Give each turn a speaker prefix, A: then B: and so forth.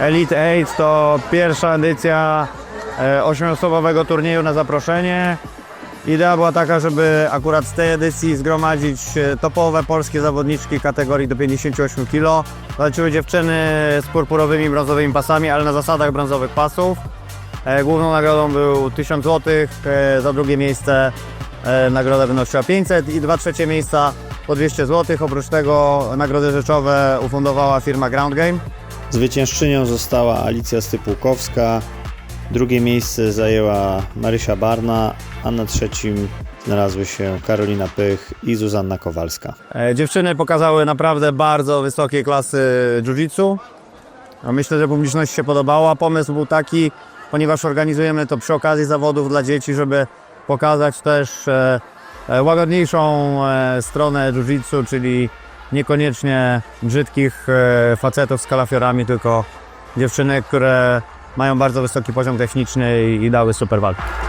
A: Elite 8 to pierwsza edycja e, ośmiosobowego turnieju na zaproszenie. Idea była taka, żeby akurat z tej edycji zgromadzić e, topowe polskie zawodniczki kategorii do 58 kg. Walczyły dziewczyny z purpurowymi, brązowymi pasami, ale na zasadach brązowych pasów. E, Główną nagrodą był 1000 zł, za drugie miejsce nagroda wynosiła 500 i dwa trzecie miejsca po 200 zł. Oprócz tego nagrody rzeczowe ufundowała firma Ground Game.
B: Zwyciężczynią została Alicja Stypułkowska, drugie miejsce zajęła Marysia Barna, a na trzecim znalazły się Karolina Pych i Zuzanna Kowalska.
A: E, Dziewczyny pokazały naprawdę bardzo wysokiej klasy jiu-jitsu. Myślę, że publiczność się podobała. Pomysł był taki, ponieważ organizujemy to przy okazji zawodów dla dzieci, żeby pokazać też e, e, łagodniejszą stronę jiu-jitsu, czyli niekoniecznie brzydkich e, facetów z kalafiorami, tylko dziewczyny, które mają bardzo wysoki poziom techniczny i, i dały super walkę.